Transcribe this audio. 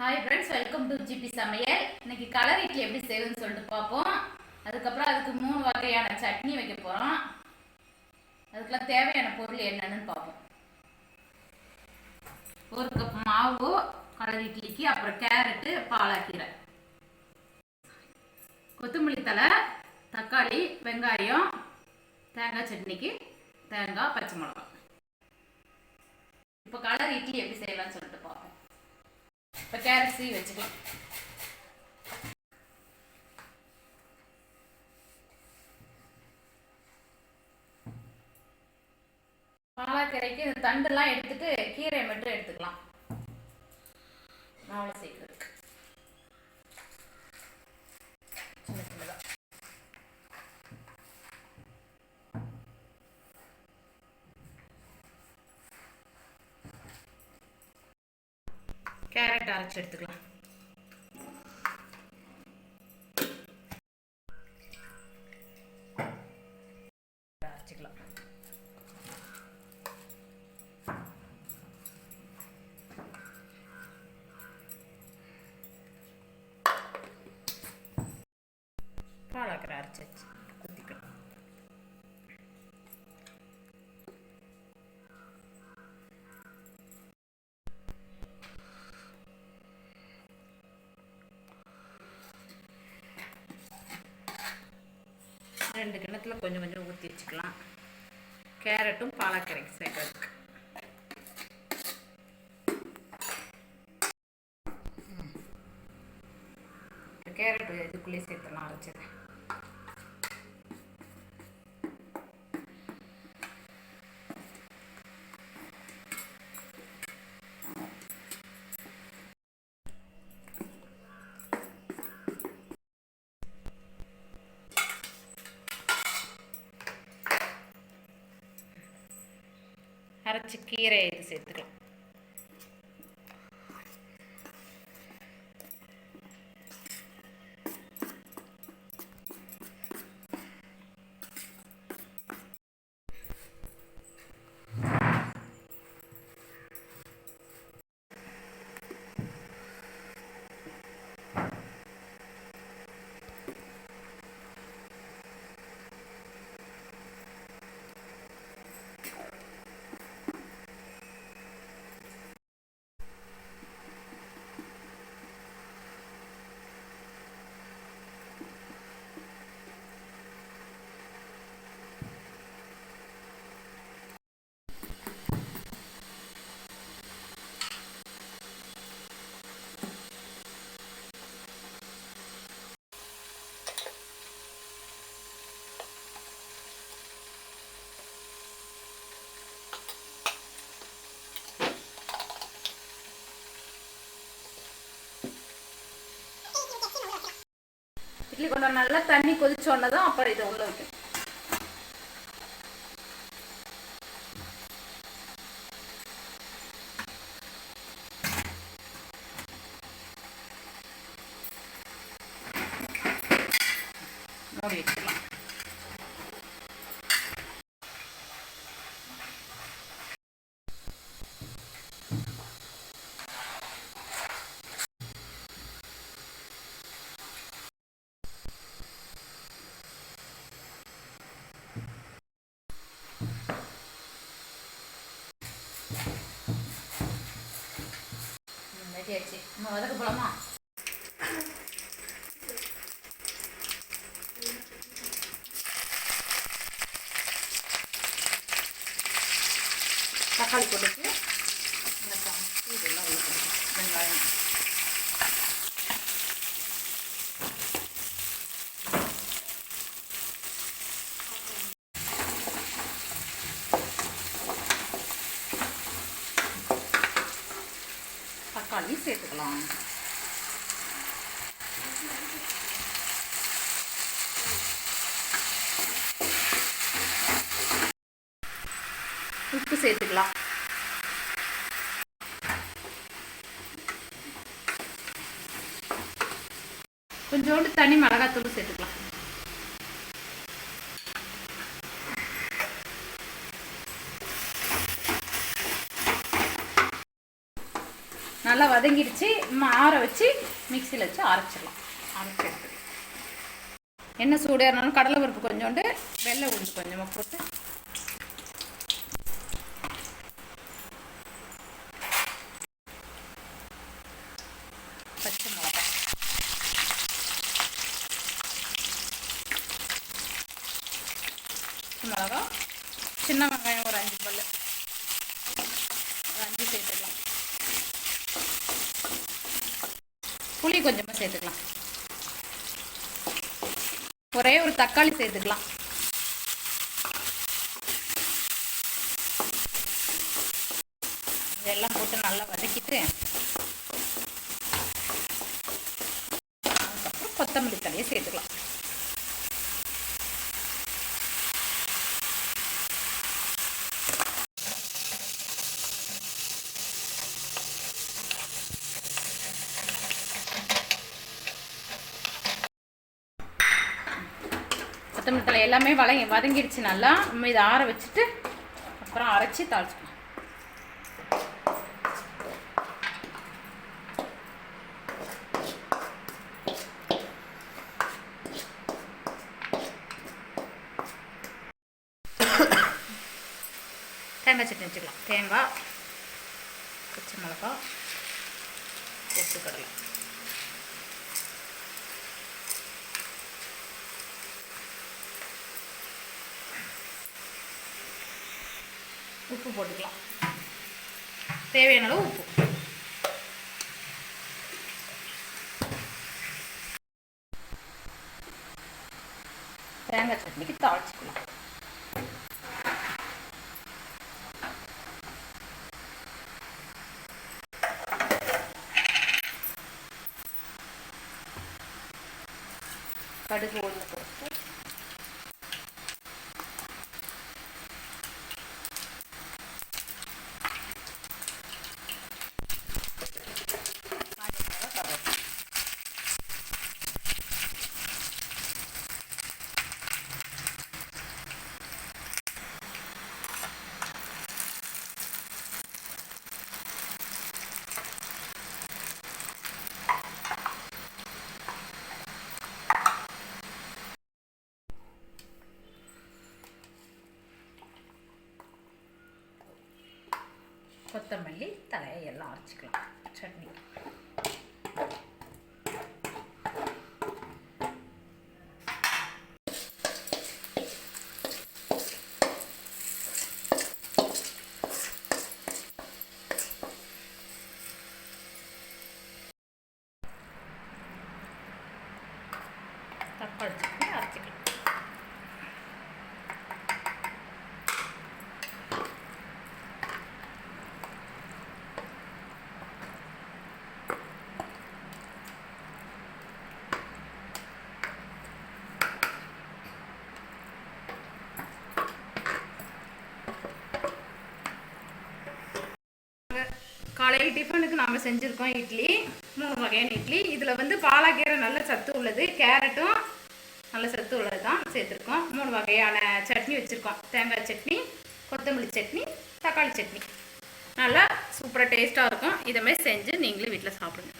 Hi friends welcome to GP சமையல். இன்னைக்கு colour idli எப்படி செய்யுதுன்னு சொல்லிட்டு பார்ப்போம். அதுக்கப்புறம் அதுக்கு மூணு வகையான சட்னி வைக்க போகிறோம் அதுக்கெல்லாம் தேவையான பொருள் என்னன்னு பார்ப்போம். ஒரு கப் மாவு கலர் இட்லிக்கு அப்புறம் கேரட்டு பாலாக்கீரை. கொத்தமல்லி தழை தக்காளி வெங்காயம் தேங்காய் சட்னிக்கு தேங்காய் பச்சை மிளகாய். இப்போ கலர் இட்லி எப்படி செய்யலாம்னு சொல்லிட்டு பார்ப்போம். இப்போ கேரட் சீ வச்சுக்கலாம் பாலாக்கரைக்கு இந்த தண்டுலாம் எடுத்துட்டு கீரை மட்டும் எடுத்துக்கலாம். அவ்வளோ சீக்கிரம் கேரட் அரைச்சி எடுத்துக்கலாம் அரைச்சிக்கலாம் பாலாக்கரை அரைச்சி வச்சு குத்திக்கலாம் ரெண்டு கிணத்துல கொஞ்சம் கொஞ்சம் ஊற்றி வச்சுக்கலாம். கேரட்டும் பாலாக்கரைக்கு சேர்க்கறதுக்கு. கேரட் இதுக்குள்ளேயே சேர்த்துலாம் அரைச்சது கீரை இது சேர்த்துக்கலாம். இட்லி கொஞ்சம் நல்லா தண்ணி கொதிச்சோன்னே தான் அப்புறம் இதை உள்ள வைக்கணும். மூடி வச்சுக்கலாம். நம்ம வதக்க போலாமா? தக்காளி போட்டுட்டு வெங்காயம், இதெல்லாம் சேர்த்துக்கலாம் உப்பு சேர்த்துக்கலாம். கொஞ்சோண்டு தனி மிளகாத்தூள் சேர்த்துக்கலாம். நல்லா வதங்கிடுச்சு. நம்ம ஆற வச்சு மிக்சியில் வச்சு அரைச்சிடலாம். அரைச்சி என்ன சூடாக இருந்தாலும் கடலை பருப்பு கொஞ்சோண்டு வெள்ளை உளுந்து கொஞ்சமாக போட்டு. பச்சை மிளகா பச்சை மிளகா சின்ன வெங்காயம் ஒரு அஞ்சு பல்லு ஒரு அஞ்சு சேர்த்துக்கலாம் புளி கொஞ்சமாக சேர்த்துக்கலாம். ஒரே ஒரு தக்காளி சேர்த்துக்கலாம். இதெல்லாம் போட்டு நல்லா வதக்கிட்டு அதுக்கப்புறம் கொத்தமல்லி தலையை சேர்த்துக்கலாம். கொத்தமல்லி தழை எல்லாமே வதங்கி வதங்கிடுச்சு நல்லா. நம்ம இதை ஆற வச்சுட்டு அப்புறம் அரைச்சி தாளிச்சுக்கலாம். தேங்காய் சட்னி வச்சுக்கலாம். தேங்காய் பச்சை மிளகா பொட்டுக்கடலை உப்பு போட்டுக்கலாம். தேவையான அளவு உப்பு. தேங்காய் சட்னிக்கு தாளிச்சுக்கலாம் கடுகு உளுந்து போட்டு காஞ்ச மிளகா கருவேப்பிலை கொத்தமல்லி தலையை எல்லாம் அரைச்சிக்கலாம். சட்னி. தக்காளி சட்னி அரைச்சிக்கலாம் காலையில் டிஃபனுக்கு நாம் செஞ்சுருக்கோம் இட்லி மூணு வகையான இட்லி. இதில் வந்து பாலாக்கீரை நல்ல சத்து உள்ளது. கேரட்டும் நல்ல சத்து உள்ளது தான் சேர்த்துருக்கோம். மூணு வகையான சட்னி வச்சுருக்கோம். தேங்காய் சட்னி கொத்தமல்லி சட்னி தக்காளி சட்னி. நல்லா சூப்பராக டேஸ்ட்டாக இருக்கும். இதை மாதிரி செஞ்சு நீங்களும் வீட்டில் சாப்பிடுங்க.